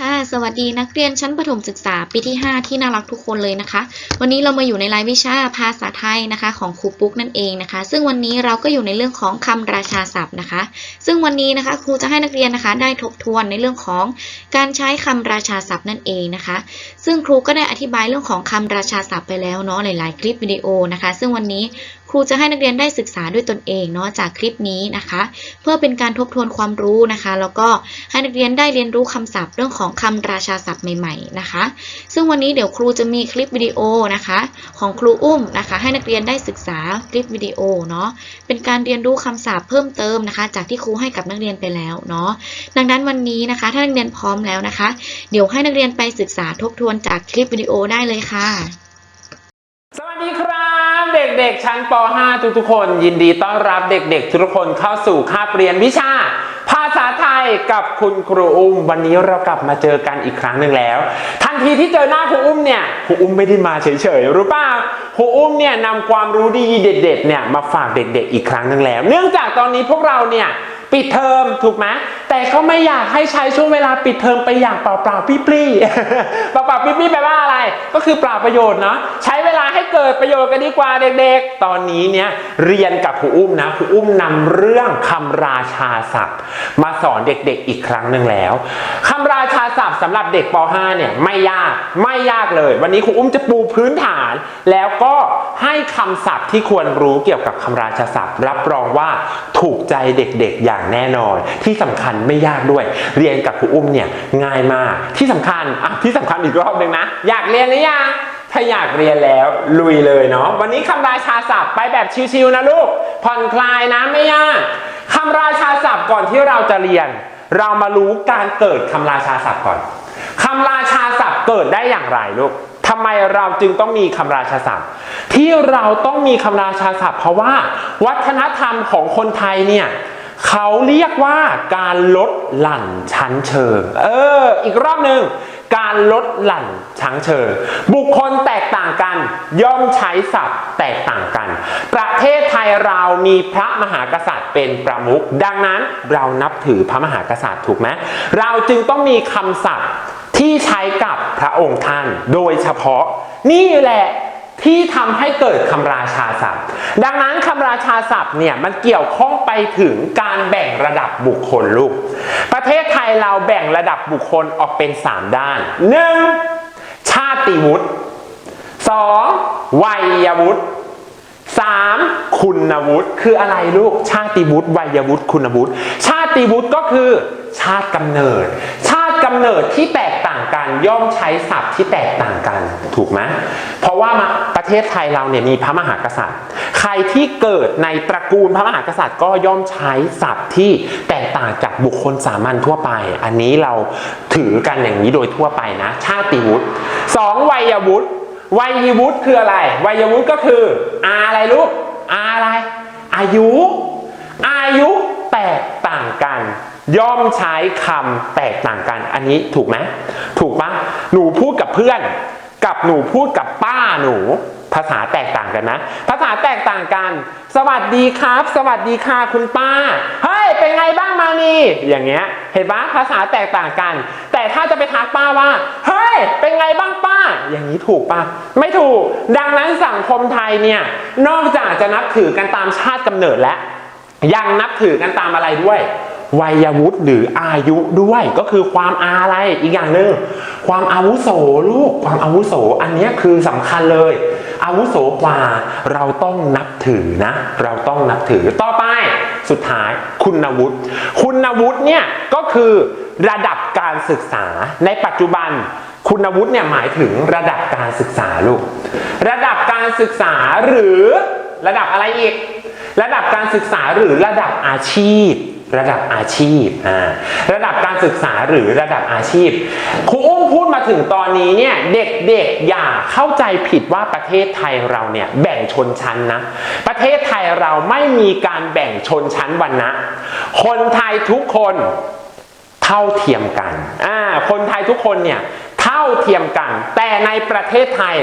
ค่ะ สวัสดีนักเรียนชั้นประถมศึกษาปีที่ 5 ที่น่ารักทุกคนเลยนะคะ วันนี้เรามาอยู่ในรายวิชาภาษาไทยนะคะ ของครูปุ๊กนั่นเองนะคะ ซึ่งวันนี้เราก็อยู่ในเรื่องของคำราชาศัพท์นะคะ ซึ่งวันนี้นะคะครูจะให้นักเรียนนะคะ ได้ทบทวนในเรื่องของการใช้คำราชาศัพท์นั่นเองนะคะ ซึ่งครูก็ได้อธิบายเรื่องของคำราชาศัพท์ไปแล้วเนาะหลาย ๆ คลิปวิดีโอนะคะ ซึ่งวันนี้ รูจะให้นักเรียนได้ศึกษาด้วยตนเองเนาะจากคลิปนี้นะคะ เพื่อเป็นการทบทวนความรู้นะคะ แล้วก็ให้นักเรียนได้เรียนรู้คำศัพท์เรื่องของคำราชาศัพท์ใหม่ ๆนะคะ ซึ่งวันนี้เดี๋ยวครูจะมีคลิปวิดีโอนะคะ ของครูอุ้มนะคะ ให้นักเรียนได้ศึกษาคลิปวิดีโอเนาะเป็นการเรียนรู้คำศัพท์เพิ่มเติมนะคะ จากที่ครูให้กับนักเรียนไปแล้วเนาะดังนั้นวันนี้นะคะ ถ้านักเรียนพร้อมแล้วนะคะ เดี๋ยวให้นักเรียนไปศึกษาทบทวนจากคลิปวิดีโอได้เลยค่ะ ด็กๆ ชั้นป .5 ทุกๆ คน ยินดีต้อนรับเด็กๆ ทุกคนเข้าสู่คาบเรียนวิชา ภาษาไทยกับคุณครูอุ้ม วันนี้เรากลับมาเจอกันอีกครั้งหนึ่งแล้ว ทันทีที่เจอหน้าครูอุ้มเนี่ยครูอุ้มไม่ได้มาเฉยๆรู้ป่ะครูอุ้มเนี่ยนำความรู้ดีเด็ดๆเนี่ยมาฝากเด็กๆ อีกครั้งหนึ่งแล้ว เนื่องจากตอนนี้พวกเราเนี่ยปิดเทอมถูกไหม แต่ก็ไม่อยากให้ใช้ช่วงเวลาปิดเทอมไปอย่างเปล่าๆปรี้ๆเปล่าๆปรี้ๆแปลว่าอะไร ก็คือเปล่าประโยชน์เนาะใช้เวลาให้เกิดประโยชน์กันดีกว่าเด็กๆ ตอนนี้เนี่ยเรียนกับครูอุ้มนะครูอุ้มนำเรื่องคำราชาศัพท์ มาสอนเด็กๆอีกครั้งหนึ่งแล้วคำราชาศัพท์สำหรับเด็กป .5 เนี่ยไม่ยากไม่ยากเลย วันนี้ครูอุ้มจะปูพื้นฐาน แล้วก็ให้คำศัพท์ที่ควรรู้เกี่ยวกับคำราชาศัพท์ รับรองว่าถูกใจเด็กๆอย่างแน่นอนที่สำคัญไม่ยากด้วย เรียนกับครูอุ้มเนี่ยง่ายมากที่สำคัญอะที่สำคัญอีกรอบหนึ่งนะ อยากเรียนหรือยังถ้าอยากเรียนแล้วลุยเลยเนาะวันนี้คำราชาศัพท์ไปแบบชิวๆนะลูกผ่อนคลายนะไม่ยากคำราชาศัพท์ก่อนที่เราจะเรียน เรามารู้การเกิดคำราชาศัพท์ก่อนคำราชาศัพท์เกิดได้อย่างไรลูกทำไมเราจึงต้องมีคำราชาศัพท์ ที่เราต้องมีคำราชาศัพท์ เพราะว่าวัฒนธรรมของคนไทยเนี่ย เขาเรียกว่าการลดหลั่นชั้นเชิง เออ อีกรอบหนึ่งการลดหลั่นชั้นเชิง บุคคลแตกต่างกัน ย่อมใช้ศัพท์แตกต่างกัน ประเทศไทยเรามีพระมหากษัตริย์เป็นประมุขดังนั้นเรานับถือพระมหากษัตริย์ถูกไหมเราจึงต้องมีคำศัพท์ที่ใช้กับพระองค์ท่าน โดยเฉพาะนี่แหละ ที่ทำให้เกิดคำราชาศัพท์ ดังนั้นคำราชาศัพท์เนี่ยมันเกี่ยวข้องไปถึงการแบ่งระดับบุคคลลูก ประเทศไทยเราแบ่งระดับบุคคลออกเป็น 3 ด้าน 1. ชาติวุฒิ 2. วัยวุฒิ 3. คุณวุฒิคืออะไรลูก ชาติวุฒิวัยวุฒิคุณวุฒิ ชาติวุฒิก็คือชาติกำเนิด ชา กำเนิดที่แตกต่างกันย่อมใช้ศัพท์ที่แตกต่างกันถูกไหมเพราะว่ามาประเทศไทยเราเนี่ยมีพระมหากษัตริย์ ใครที่เกิดในตระกูลพระมหากษัตริย์ก็ย่อมใช้ศัพท์ที่แตกต่างจากบุคคลสามัญทั่วไป อันนี้เราถือกันอย่างนี้โดยทั่วไปนะ ชาติวุฒิสองวัยวุฒิวัยวุฒิคืออะไร วัยวุฒิก็คืออาอะไรลูกอาอะไร อายุ อายุแตกต่างกัน ย่อมใช้คำแตกต่างกัน อันนี้ถูกไหมถูกปะหนูพูดกับเพื่อน กับหนูพูดกับป้าหนู ภาษาแตกต่างกันนะ ภาษาแตกต่างกัน สวัสดีครับ สวัสดีค่ะคุณป้า เฮ้ย เป็นไงบ้างมานี่ อย่างเงี้ย เห็นปะภาษาแตกต่างกัน แต่ถ้าจะไปทักป้าว่า เฮ้ย เป็นไงบ้างป้า อย่างนี้ถูกปะไม่ถูก ดังนั้นสังคมไทยเนี่ย นอกจากจะนับถือกันตามชาติกำเนิดแล้ว ยังนับถือกันตามอะไรด้วย วัยวุฒิหรืออายุด้วยก็คือความอาอะไรอีกอย่างหนึ่งความอาวุโสลูกความอาวุโสอันนี้คือสำคัญเลย อาวุโสกว่าเราต้องนับถือนะ เราต้องนับถือต่อไปสุดท้ายคุณวุฒิคุณวุฒิเนี่ยก็คือระดับการศึกษาในปัจจุบันคุณวุฒิเนี่ยหมายถึงระดับการศึกษาลูก ระดับการศึกษาหรือระดับอะไรอีก ระดับการศึกษาหรือระดับอาชีพ ระดับอาชีพอ่าระดับการศึกษาหรือระดับอาชีพครูอุ้มพูดมาถึงตอนนี้เนี่ยเด็กๆอย่าเข้าใจผิดว่าประเทศไทยเราเนี่ยแบ่งชนชั้นนะ ประเทศไทยเราไม่มีการแบ่งชนชั้นวรรณะคนไทยทุกคนเท่าเทียมกันอ่าคนไทยทุกคนเนี่ย เท่าเทียมกัน แต่ในประเทศไทย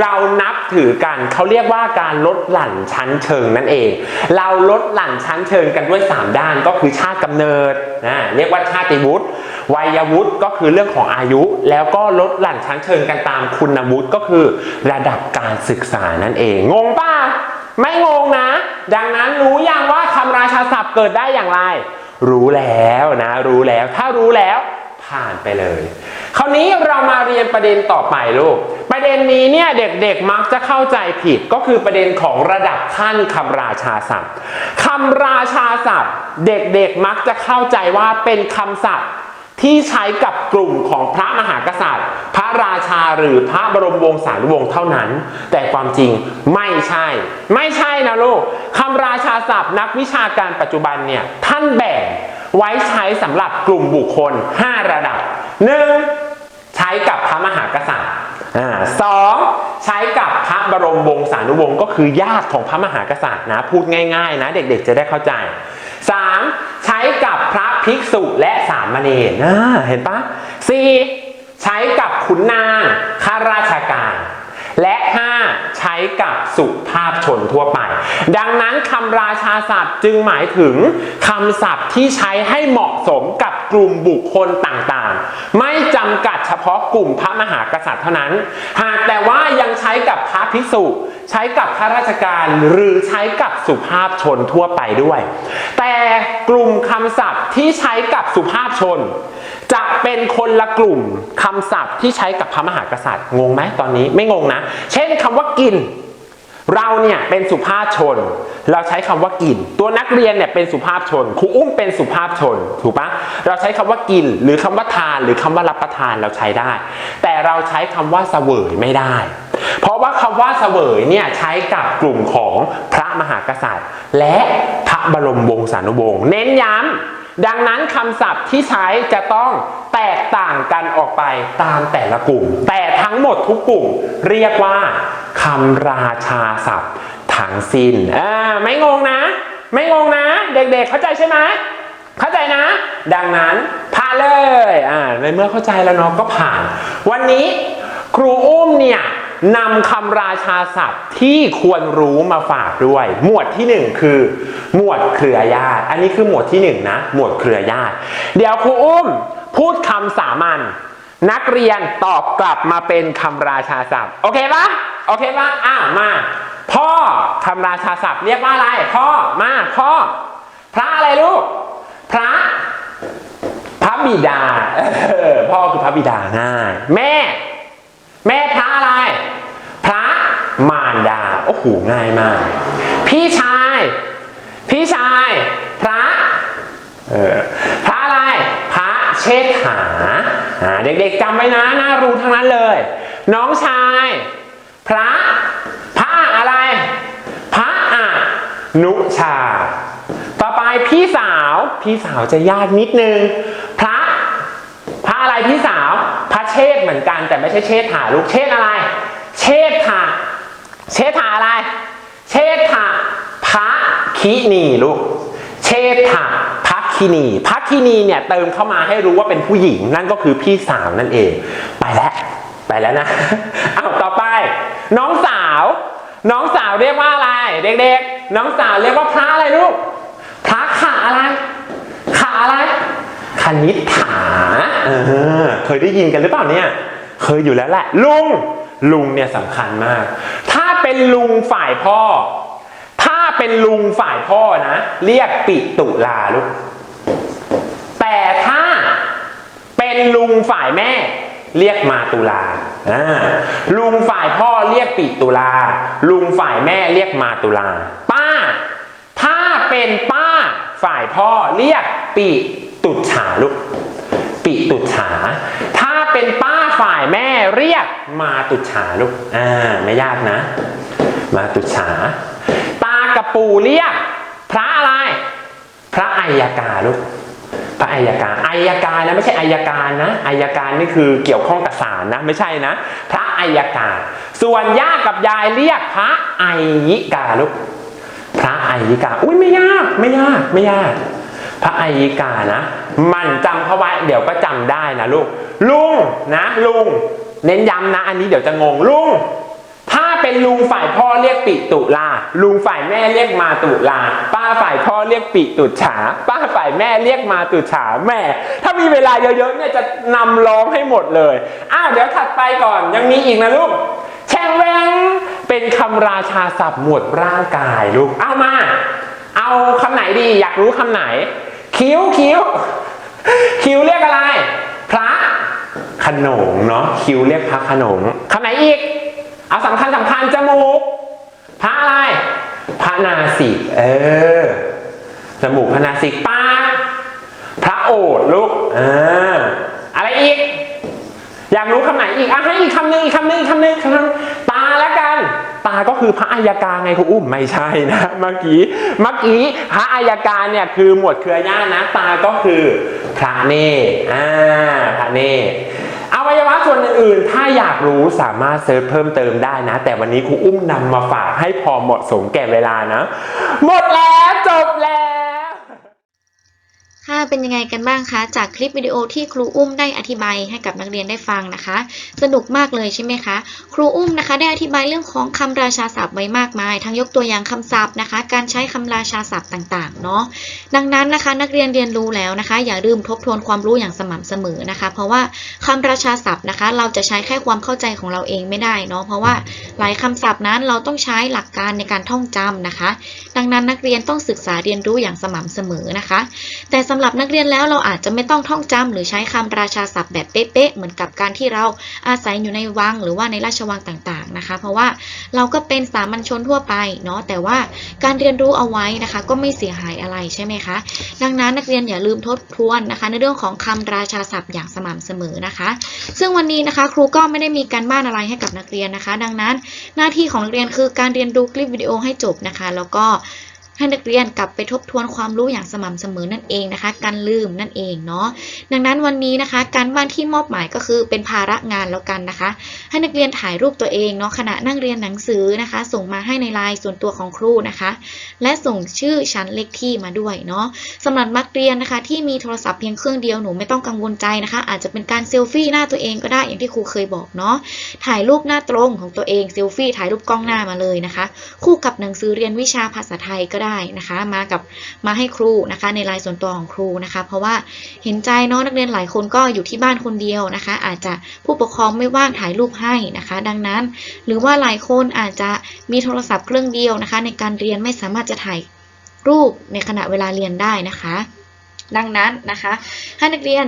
เรานับถือกันเขาเรียกว่าการลดหลั่นชั้นเชิงนั่นเอง เราลดหลั่นชั้นเชิงกันด้วย 3 ด้านก็คือชาติกำเนิดนะเรียกว่าชาติวุฒิวัยวุฒิก็คือเรื่องของอายุ แล้วก็ลดหลั่นชั้นเชิงกันตามคุณวุฒิก็คือระดับการศึกษานั่นเอง งงป่ะไม่งงนะ ดังนั้นรู้ยังว่าคำราชาศัพท์เกิดได้อย่างไร รู้แล้วนะ รู้แล้ว ถ้ารู้แล้ว ผ่านไปเลย คราวนี้เรามาเรียนประเด็นต่อไปลูก ประเด็นนี้เนี่ยเด็กๆมักจะเข้าใจผิดก็คือประเด็นของระดับขั้นคำราชาศัพท์คำราชาศัพท์ เด็กๆมักจะเข้าใจว่าเป็นคำศัพท์ที่ใช้กับกลุ่มของพระมหากษัตริย์ พระราชาหรือพระบรมวงศานุวงศ์เท่านั้น แต่ความจริงไม่ใช่ ไม่ใช่นะลูกคำราชาศัพท์นักวิชาการปัจจุบันเนี่ยท่านแบ่ง ไว้ใช้สำหรับกลุ่มบุคคล 5 ระดับ 1. ใช้กับพระมหากษัตริย์อ่าสองใช้กับพระบรมวงศานุวงศ์ก็คือญาติของพระมหากษัตริย์นะพูดง่ายๆ นะเด็กๆจะได้เข้าใจ 3. ใช้กับพระภิกษุและสามเณรเห็นปะ 4. ใช้กับขุนนางข้าราชการ ใช้กับสุภาพชนทั่วไป ดังนั้นคำราชาศัพท์จึงหมายถึงคำศัพท์ที่ใช้ให้เหมาะสมกับกลุ่มบุคคลต่างๆ ไม่จำกัดเฉพาะกลุ่มพระมหากษัตริย์เท่านั้น หากแต่ว่ายังใช้กับพระภิกษุ ใช้กับข้าราชการหรือใช้กับสุภาพชนทั่วไปด้วย แต่กลุ่มคำศัพท์ที่ใช้กับสุภาพชน จะ เป็นคนละกลุ่มคำศัพท์ที่ใช้กับพระมหากษัตริย์งงไหมตอนนี้ไม่งงนะ เช่นคำว่ากิน เราเนี่ยเป็นสุภาพชน เราใช้คำว่ากิน ตัวนักเรียนเนี่ยเป็นสุภาพชนครูอุ้มเป็นสุภาพชนถูกปะเราใช้คำว่ากิน หรือคำว่าทานหรือคำว่ารับประทานเราใช้ได้ แต่เราใช้คำว่าเสวยไม่ได้ เพราะว่าคำว่าเสวยเนี่ยใช้กับกลุ่มของพระมหากษัตริย์ และพระบรมวงศานุวงศ์เน้นย้ำ ดังนั้นคำศัพท์ที่ใช้จะต้องแตกต่างกันออกไปตามแต่ละกลุ่ม แต่ทั้งหมดทุกกลุ่มเรียกว่าคำราชาศัพท์ทั้งสิ้นอ่าไม่งงนะ ไม่งงนะ เด็กๆเข้าใจใช่ไหมเข้าใจนะ ดังนั้นผ่านเลยอ่าในเมื่อเข้าใจแล้วเนาะก็ผ่าน วันนี้ครูอุ้มเนี่ย นำคำราชาศัพท์ที่ควรรู้มาฝากด้วย หมวดที่หนึ่งคือ หมวดเครือญาติ อันนี้คือหมวดที่หนึ่งนะหมวดเครือญาติ เดี๋ยวครูอุ้มพูดคำสามัญนักเรียนตอบกลับมาเป็นคำราชาศัพท์ โอเคปะโอเคปะอ้าวมา พ่อคำราชาศัพท์เรียกว่าอะไร พ่อมาพ่อ พระอะไรลูก พระ พระบิดาพ่อคือพระบิดาง่าย แม่ แม่พระอะไร มารดา โอ้โห ง่ายมาก พี่ชาย พี่ชาย พระ เออ พระอะไร พระเชษฐาอ่าเด็กๆจำไว้นะ น่ารู้ทั้งนั้นเลย น้องชาย พระ พระอะไร พระอนุชา ต่อไปพี่สาว พี่สาวจะยากนิดนึง พระ พระอะไรพี่สาว พระเชษฐ์เหมือนกันแต่ไม่ใช่เชษฐาลูกเชษฐ์อะไร เชษฐา เชษฐาอะไร เชษฐาพระคินีลูก เชษฐาพระคินีพระคินีเนี่ยเติมเข้ามาให้รู้ว่าเป็นผู้หญิง นั่นก็คือพี่สาวนั่นเอง ไปแล้วไปแล้วนะเอาต่อไป น้องสาว น้องสาวเรียกว่าอะไร เด็กๆ น้องสาวเรียกว่าพระอะไรลูก พระขาอะไรขาอะไรคณิษฐาเออเคยได้ยินกันหรือเปล่าเนี่ย เคยอยู่แล้วแหละ ลุง ลุงเนี่ยสำคัญมาก ถ้า เป็นลุงฝ่ายพ่อ ถ้าเป็นลุงฝ่ายพ่อนะ เรียกปิตุลาลูกแต่ถ้าเป็นลุงฝ่ายแม่ เรียกมาตุลาลุงฝ่ายพ่อเรียกปิตุลา ลุงฝ่ายแม่เรียกมาตุลา ป้า ถ้าเป็นป้าฝ่ายพ่อเรียกปิตุฉาลูกปิตุฉาถ้า ฝ่ายแม่เรียกมาตุฉาลูกอ่าไม่ยากนะ มาตุฉา ตากับปู่เรียก พระอะไร พระอัยกาลูกพระอัยการอัยการนะไม่ใช่อัยการนะอัยการนี่คือเกี่ยวข้องกับศาลนะไม่ใช่นะ พระอัยการ ส่วนย่ากับยายเรียกพระอัยกาลูกพระอัยกาอุ้ยไม่ยากไม่ยากไม่ยาก พระอัยยิกานะ มันจำเขาไว้เดี๋ยวก็จำได้นะลูก ลุงนะลุง เน้นย้ำนะ อันนี้เดี๋ยวจะงงลุง ถ้าเป็นลุงฝ่ายพ่อเรียกปิตุลา ลุงฝ่ายแม่เรียกมาตุลา ป้าฝ่ายพ่อเรียกปิตุฉา ป้าฝ่ายแม่เรียกมาตุฉาแม่ ถ้ามีเวลาเยอะๆเนี่ยจะนำร้องให้หมดเลยอ้าวเดี๋ยวถัดไปก่อนยังมีอีกนะลูกแช่งแวงเป็นคำราชาศัพท์หมวดร่างกายลูกเอามา เอาคำไหนดี อยากรู้คำไหน คิ้วคิ้วคิ้วเรียกอะไร พระขนงเนาะคิ้วเรียกพระขนงคำไหนอีก เอาสำคัญสำคัญจมูกพระอะไร พระนาสิกเออจมูกพระนาสิกปากพระโอษฐ์ลูกเอออะไรอีก อยากรู้คำไหนอีกอะให้อีกคำหนึ่งอีกคำหนึ่งอีกคำหนึ่งคำหนึ่งตาแล้วกัน ตาก็คือพระอัยการไงครูอุ้มไม่ใช่นะเมื่อกี้เมื่อกี้พระอัยการเนี่ยคือหมวดเครือญาตินะตาก็คือพระเนตรอ่าพระเนตรอวัยวะส่วนอื่นๆ ถ้าอยากรู้สามารถเซิร์ชเพิ่มเติมได้นะ แต่วันนี้ครูอุ้มนำมาฝากให้พอเหมาะสมแก่เวลานะ หมดแล้วจบแล้ว ค่ะเป็นยังไงกันบ้างคะ จากคลิปวิดีโอที่ครูอุ้มได้อธิบายให้กับนักเรียนได้ฟังนะคะ สนุกมากเลยใช่ไหมคะ ครูอุ้มนะคะ ได้อธิบายเรื่องของคำราชาศัพท์ไว้มากมาย ทั้งยกตัวอย่างคำศัพท์นะคะ การใช้คำราชาศัพท์ต่างๆเนาะ ดังนั้นนะคะ นักเรียนเรียนรู้แล้วนะคะ อย่าลืมทบทวนความรู้อย่างสม่ำเสมอนะคะ เพราะว่าคำราชาศัพท์นะคะ เราจะใช้แค่ความเข้าใจของเราเองไม่ได้เนาะ เพราะว่าหลายคำศัพท์นั้นเราต้องใช้หลักการในการท่องจำนะคะ ดังนั้นนักเรียนต้องศึกษาเรียนรู้อย่างสม่ำเสมอนะคะ แต่สำหรับนักเรียนแล้วเราอาจจะไม่ต้องท่องจำหรือใช้คำราชาศัพท์แบบเป๊ะๆเหมือนกับการที่เราอาศัยอยู่ในวังหรือว่าในราชวังต่างๆนะคะ เพราะว่าเราก็เป็นสามัญชนทั่วไปเนาะแต่ว่าการเรียนรู้เอาไว้นะคะ ก็ไม่เสียหายอะไรใช่ไหมคะ ดังนั้นนักเรียนอย่าลืมทบทวนนะคะ ในเรื่องของคำราชาศัพท์อย่างสม่ำเสมอนะคะ ซึ่งวันนี้นะคะครูก็ไม่ได้มีการบ้านอะไรให้กับนักเรียนนะคะ ดังนั้นหน้าที่ของนักเรียนคือการเรียนดูคลิปวิดีโอให้จบนะคะ แล้วก็ ให้นักเรียนกลับไปทบทวนความรู้อย่างสม่ำเสมอนั่นเองนะคะ การลืมนั่นเองเนาะดังนั้นวันนี้นะคะ การบ้านที่มอบหมายก็คือเป็นภาระงานแล้วกันนะคะ ให้นักเรียนถ่ายรูปตัวเองเนาะขณะนั่งเรียนหนังสือนะคะ ส่งมาให้ในไลน์ส่วนตัวของครูนะคะ และส่งชื่อชั้นเลขที่มาด้วยเนาะสำหรับนักเรียนนะคะ ที่มีโทรศัพท์เพียงเครื่องเดียวหนูไม่ต้องกังวลใจนะคะ อาจจะเป็นการเซลฟี่หน้าตัวเองก็ได้อย่างที่ครูเคยบอกเนาะถ่ายรูปหน้าตรงของตัวเองเซลฟี่ถ่ายรูปกล้องหน้ามาเลยนะคะ คู่กับหนังสือเรียนวิชาภาษาไทยก็ได้นะคะ มากับมาให้ครูนะคะ ในไลน์ส่วนตัวของครูนะคะ เพราะว่าเห็นใจเนาะนักเรียนหลายคนก็อยู่ที่บ้านคนเดียวนะคะ อาจจะผู้ปกครองไม่ว่างถ่ายรูปให้นะคะ ดังนั้น หรือว่าหลายคนอาจจะมีโทรศัพท์เครื่องเดียวนะคะ ในการเรียนไม่สามารถจะถ่ายรูปในขณะเวลาเรียนได้นะคะดังนั้นนะคะ ให้นักเรียน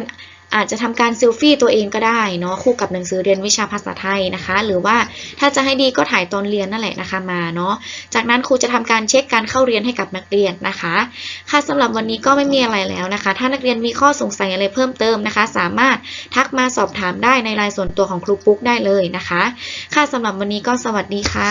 อาจจะทำการเซลฟี่ตัวเองก็ได้เนาะคู่กับหนังสือเรียนวิชาภาษาไทยนะคะ หรือว่าถ้าจะให้ดีก็ถ่ายตอนเรียนนั่นแหละนะคะมาเนาะจากนั้นครูจะทำการเช็คการเข้าเรียนให้กับนักเรียนนะคะ ค่ะสำหรับวันนี้ก็ไม่มีอะไรแล้วนะคะ ถ้านักเรียนมีข้อสงสัยอะไรเพิ่มเติมนะคะ สามารถทักมาสอบถามได้ในไลน์ส่วนตัวของครูปุ๊กได้เลยนะคะ ค่ะสำหรับวันนี้ก็สวัสดีค่ะ